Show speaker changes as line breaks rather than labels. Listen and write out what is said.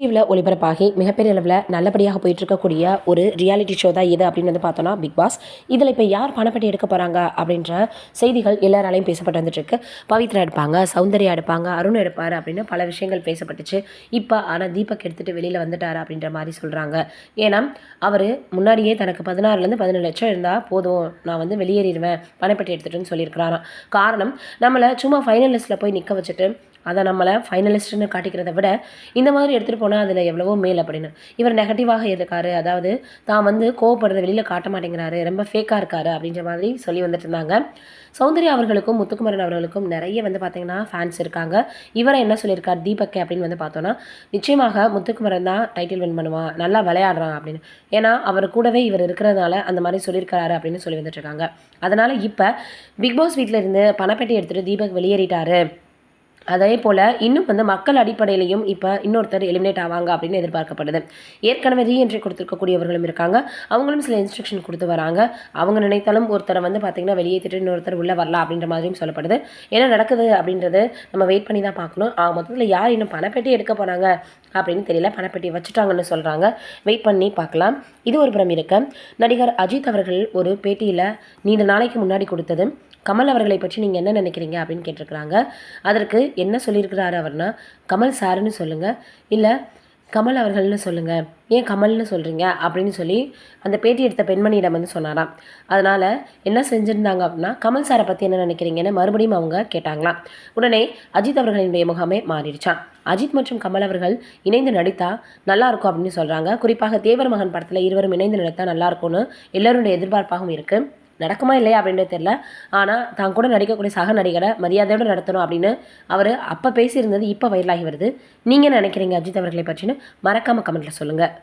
டிவியில் ஒளிபரப்பாகி மிகப்பெரிய அளவில் நல்லபடியாக போயிட்டு இருக்கக்கூடிய ஒரு ரியாலிட்டி ஷோ தான் இது அப்படின்னு வந்து பார்த்தோன்னா பிக் பாஸ் இதில் இப்போ யார் பணப்பட்டி எடுக்க போகிறாங்க அப்படின்ற செய்திகள் எல்லாராலையும் பேசப்பட்டு வந்துட்டுருக்கு. பவித்ரா எடுப்பாங்க சௌந்தர்யா எடுப்பாங்க அருண் எடுப்பார் அப்படின்னு பல விஷயங்கள் பேசப்பட்டுச்சு. இப்போ ஆனால் தீபக் எடுத்துகிட்டு வெளியில் வந்துட்டார் அப்படின்ற மாதிரி சொல்கிறாங்க ஏன்னா அவர் முன்னாடியே தனக்கு பதினாறுலேருந்து பதினேழு லட்சம் இருந்தால் போதும் நான் வந்து வெளியேறிடுவேன் பணப்பட்டி எடுத்துட்டுன்னு சொல்லியிருக்கிறாராம். காரணம் நம்மளை சும்மா ஃபைனலிஸ்ட்டில் போய் நிற்க வச்சுட்டு அதை நம்மளை ஃபைனலிஸ்ட்டுன்னு காட்டிக்கிறத விட இந்த மாதிரி எடுத்துகிட்டு போனால் அதில் எவ்வளவோ மேல் அப்படின்னு. இவர் நெகட்டிவாக இருக்காரு. அதாவது தான் வந்து கோவப்படுறத வெளியில் காட்ட மாட்டேங்கிறாரு. ரொம்ப ஃபேக்காக இருக்காரு அப்படின்ற மாதிரி சொல்லி வந்துட்டு இருந்தாங்க. சௌந்தர்யா அவர்களுக்கும் முத்துக்குமரன் அவர்களுக்கும் நிறைய வந்து பார்த்திங்கன்னா ஃபேன்ஸ் இருக்காங்க. இவரை என்ன சொல்லியிருக்கார்? தீபக் அப்படின்னு வந்து பார்த்தோன்னா நிச்சயமாக முத்துக்குமரன் தான் டைட்டில் வின் பண்ணுவான் நல்லா விளையாடுறான் அப்படின்னு. ஏன்னா அவர் கூடவே இவர் இருக்கிறதுனால அந்த மாதிரி சொல்லியிருக்காரு அப்படின்னு சொல்லி வந்துட்டு இருக்காங்க. அதனால் இப்போ பிக் பாஸ் வீட்டில் இருந்து பணப்பெட்டி எடுத்துகிட்டு தீபக் வெளியேறிட்டாரு. அதே போல் இன்னும் வந்து மக்கள் அடிப்படையிலையும் இப்போ இன்னொருத்தர் எலிமினேட் ஆவாங்க அப்படின்னு எதிர்பார்க்கப்படுது. ஏற்கனவே ரீஎன்ட்ரி கொடுத்துருக்கக்கூடியவர்களும் இருக்காங்க. அவங்களும் சில இன்ஸ்ட்ரக்ஷன் கொடுத்து வராங்க. அவங்க நினைத்தாலும் ஒருத்தரை வந்து பார்த்திங்கன்னா வெளியேற்றிட்டு இன்னொருத்தர் உள்ளே வரலாம் அப்படின்ற மாதிரியும் சொல்லப்படுது. என்ன நடக்குது அப்படின்றது நம்ம வெயிட் பண்ணி தான் பார்க்கணும் மொத்தத்தில் யார் இன்னும் பணப்பெட்டி எடுக்க போகிறாங்க அப்படின்னு தெரியல. பணப்பெட்டி வச்சுட்டாங்கன்னு சொல்கிறாங்க வெயிட் பண்ணி பார்க்கலாம். இது ஒரு புறம் இருக்க. நடிகர் அஜித் அவர்கள் ஒரு பேட்டியில் நீண்ட நாளைக்கு முன்னாடி கொடுத்தது. கமல் அவர்களை பற்றி நீங்கள் என்ன நினைக்கிறீங்க அப்படின்னு கேட்டிருக்கிறாங்க. அதற்கு என்ன சொல்லியிருக்கிறாரு அவர்னா கமல் சாருன்னு சொல்லுங்கள் இல்லை கமல் அவர்கள்னு சொல்லுங்கள் ஏன் கமல்னு சொல்கிறீங்க அப்படின்னு சொல்லி அந்த பேட்டி எடுத்த பெண்மணியிடம் வந்து சொன்னாராம். அதனால் என்ன செஞ்சுருந்தாங்க அப்படின்னா கமல் சாரை பற்றி என்ன நினைக்கிறீங்கன்னு மறுபடியும் அவங்க கேட்டாங்களாம். உடனே அஜித் அவர்களினுடைய முகமே மாறிடுச்சான் அஜித் மற்றும் கமல் அவர்கள் இணைந்து நடித்தா நல்லா இருக்கும் அப்படின்னு சொல்கிறாங்க குறிப்பாக தேவர் மகன் படத்தில் இருவரும் இணைந்து நடித்தா நல்லா இருக்கும்னு எல்லோருடைய எதிர்பார்ப்பாகவும் இருக்குது நடக்குமா இல்லையா அப்படின்றது தெரில ஆனால் தான் கூட நடிக்கக்கூடிய சக நடிகரை மரியாதையோடு நடத்தணும் அப்படின்னு அவர் அப்போ பேசியிருந்தது இப்போ வைரலாகி வருது. நீங்கள் நினைக்கிறீங்க அஜித் அவர்களை பற்றினு மறக்காமல் கமெண்ட்டில் சொல்லுங்கள்